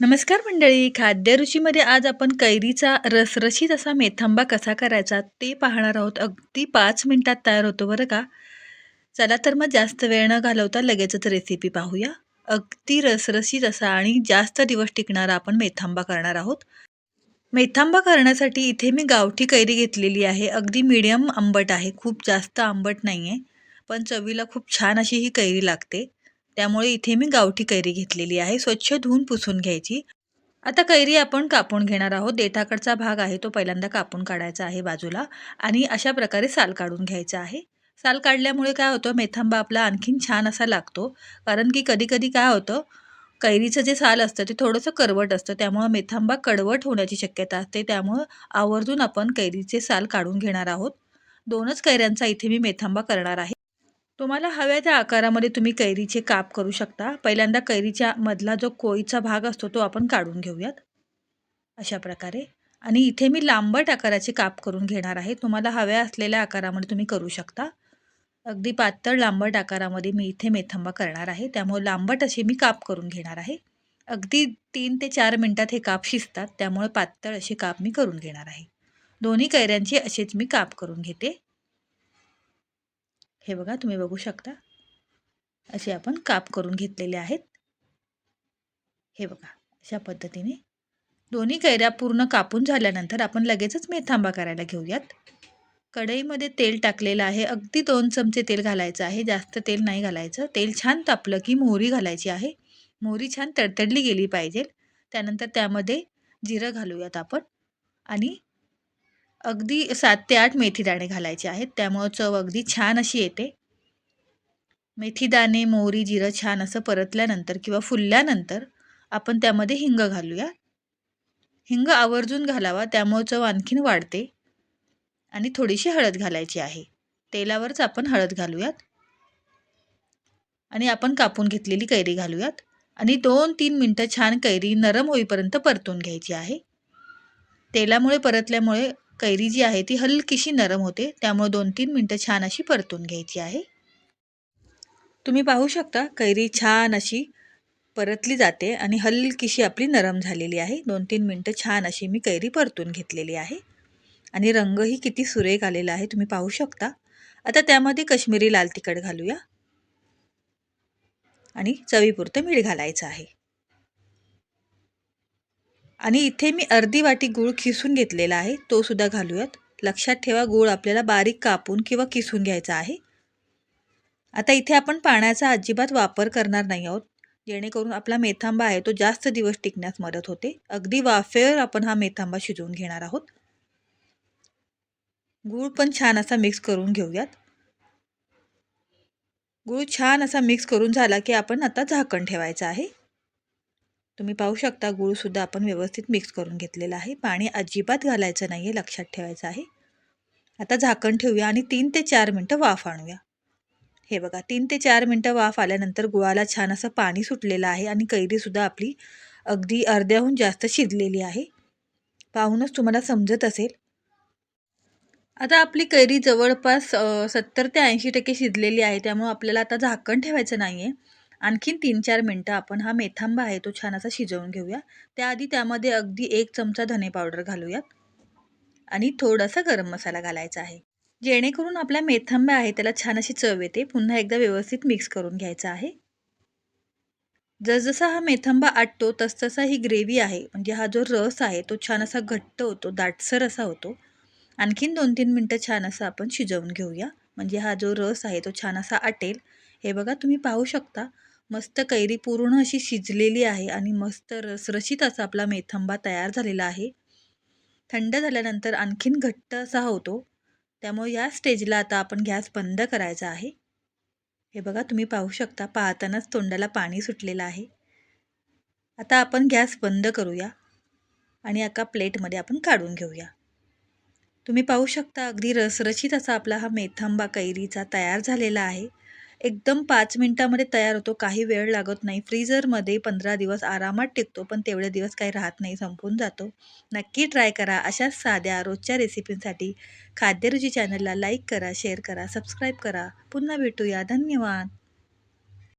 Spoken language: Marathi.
नमस्कार मंडळी. खाद्यरुचीमध्ये आज आपण कैरीचा रसरशीत असा मेथांबा कसा करायचा ते पाहणार आहोत. अगदी पाच मिनटात तयार होतो बरं का? चला तर मग जास्त वेळ न घालवता लगेचच रेसिपी पाहूया. अगदी रसरशीत असा आणि जास्त दिवस टिकणारा आपण मेथांबा करणार आहोत. मेथांबा करण्यासाठी इथे मी गावठी कैरी घेतलेली आहे. अगदी मिडियम आंबट आहे. खूप जास्त आंबट नाही आहे पण चवीला खूप छान अशी ही कैरी लागते. त्यामुळे इथे मी गावठी कैरी घेतलेली आहे. स्वच्छ धुवून पुसून घ्यायची. आता कैरी आपण कापून घेणार आहोत. देठाकडचा भाग आहे तो पहिल्यांदा कापून काढायचा आहे बाजूला आणि अशा प्रकारे साल काढून घ्यायचा आहे. साल काढल्यामुळे काय होतं मेथांबा आपला आणखीन छान असा लागतो. कारण की कधी कधी काय होतं कैरीचं जे साल असतं ते थोडंसं करवट असतं. त्यामुळं मेथांबा कडवट होण्याची शक्यता असते. त्यामुळं आवर्जून आपण कैरीचे साल काढून घेणार आहोत. दोनच कैऱ्यांचा इथे मी मेथांबा करणार आहे. तुम्हाला हव्या त्या आकारामध्ये तुम्ही कैरीचे काप करू शकता. पहिल्यांदा कैरीच्या मधला जो कोळीचा भाग असतो तो आपण काढून घेऊयात. अशा प्रकारे. आणि इथे मी लांबट आकाराचे काप करून घेणार आहे. तुम्हाला हव्या असलेल्या आकारामध्ये तुम्ही करू शकता. अगदी पातळ लांबट आकारामध्ये मी इथे मेथंबा करणार आहे. त्यामुळे लांबट असे मी काप करून घेणार आहे. अगदी तीन ते चार मिनटात हे काप शिजतात. त्यामुळे पातळ असे काप मी करून घेणार आहे. दोन्ही कैऱ्यांचे असेच मी काप करून घेते. हे बघा तुम्ही बघू शकता. असे आपण काप करून घेतलेले आहेत. हे बघा अशा पद्धतीने. दोन्ही कैऱ्या पूर्ण कापून झाल्यानंतर आपण लगेचच मेथांबा करायला घेऊयात. कढईमध्ये तेल टाकलेलं आहे. अगदी दोन चमचे तेल घालायचं आहे. जास्त तेल नाही घालायचं. तेल छान तापलं की मोहरी घालायची आहे. मोहरी छान तडतडली गेली पाहिजे. त्यानंतर त्यामध्ये जिरं घालूयात आपण. आणि अगदी सात ते आठ मेथीदाणे घालायचे आहेत. त्यामुळं चव अगदी छान अशी येते. मेथीदाणे मोहरी जिरं छान असं परतल्यानंतर किंवा फुलल्यानंतर आपण त्यामध्ये हिंग घालूया. हिंग आवर्जून घालावा त्यामुळं चव आणखीन वाढते. आणि थोडीशी हळद घालायची आहे. तेलावरच आपण हळद घालूयात. आणि आपण कापून घेतलेली कैरी घालूयात. आणि दोन तीन मिनटं छान कैरी नरम होईपर्यंत परतून घ्यायची आहे. तेलामुळे परतल्यामुळे कैरी जी आहे ती हलकीशी नरम होते. त्यामुळे दोन तीन मिनटं छान अशी परतून घ्यायची आहे. तुम्ही पाहू शकता कैरी छान अशी परतली जाते आणि हलकीशी आपली नरम झालेली आहे. दोन तीन मिनटं छान अशी मी कैरी परतून घेतलेली आहे. आणि रंगही किती सुरेख आलेला आहे तुम्ही पाहू शकता. आता त्यामध्ये कश्मीरी लाल तिखट घालूया. आणि चवीपुरतं मीठ घालायचं आहे. आणि इथे मी अर्धी वाटी गूळ खिसून घेतलेला आहे तो सुद्धा घालूयात. लक्षात ठेवा गूळ आपल्याला बारीक कापून किंवा किसून घ्यायचा आहे. आता इथे आपण पाण्याचा अजिबात वापर करणार नाही आहोत जेणेकरून आपला मेथांबा आहे तो जास्त दिवस टिकण्यास मदत होते. अगदी वाफेवर आपण हा मेथांबा शिजवून घेणार आहोत. गूळ पण छान असा मिक्स करून घेऊयात. गूळ छान असा मिक्स करून झाला की आपण आता झाकण ठेवायचं आहे. तुम्ही पाहू शकता गूळसुद्धा आपण व्यवस्थित मिक्स करून घेतलेला आहे. पाणी अजिबात घालायचं नाही आहे लक्षात ठेवायचं आहे. आता झाकण ठेवूया आणि तीन ते चार मिनटं वाफ आणूया. हे बघा तीन ते चार मिनटं वाफ आल्यानंतर गुळाला छान असं पाणी सुटलेलं आहे आणि कैरीसुद्धा आपली अगदी अर्ध्याहून जास्त शिजलेली आहे. पाहूनच तुम्हाला समजत असेल. आता आपली कैरी जवळपास सत्तर ते ऐंशी टक्के शिजलेली आहे त्यामुळे आपल्याला आता झाकण ठेवायचं नाही आहे आणखीन तीन चार मिनटं आपण हा मेथांबा आहे तो छान असा शिजवून घेऊया. त्याआधी त्यामध्ये अगदी एक चमचा धने पावडर घालूयात. आणि थोडासा गरम मसाला घालायचा आहे. जेणेकरून आपला मेथांबा आहे त्याला छान अशी चव येते. पुन्हा एकदा व्यवस्थित मिक्स करून घ्यायचा आहे. जसजसा हा मेथांबा आटतो तसतसा ही ग्रेव्ही आहे. म्हणजे हा जो रस आहे तो छान असा घट्ट होतो दाटसर असा होतो. आणखीन दोन तीन मिनटं छान असं आपण शिजवून घेऊया. म्हणजे हा जो रस आहे तो छान असा आटेल. हे बघा तुम्ही पाहू शकता. मस्त कैरी पूर्ण अशी शिजलेली आहे आणि मस्त रसरशीत असा आपला मेथंबा तयार झालेला आहे. थंड झाल्यानंतर आणखीन घट्ट असा होतो. त्यामुळे या स्टेजला आता आपण गॅस बंद करायचा आहे. हे बघा तुम्ही पाहू शकता पाहतानाच तोंडाला पाणी सुटलेलं आहे. आता आपण गॅस बंद करूया आणि एका प्लेटमध्ये आपण काढून घेऊया. तुम्ही पाहू शकता अगदी रसरशीत असा आपला हा मेथंबा कैरीचा तयार झालेला आहे. एकदम पाच मिनटामध्ये तयार होतो. काही वेळ लागत नाही. फ्रीजरमध्ये पंधरा दिवस आरामात टिकतो पण तेवढे दिवस काही राहत नाही संपून जातो. नक्की ट्राय करा अशाच साध्या रोजच्या रेसिपींसाठी. खाद्यरुची चॅनलला लाईक करा शेअर करा सबस्क्राईब करा. पुन्हा भेटूया. धन्यवाद.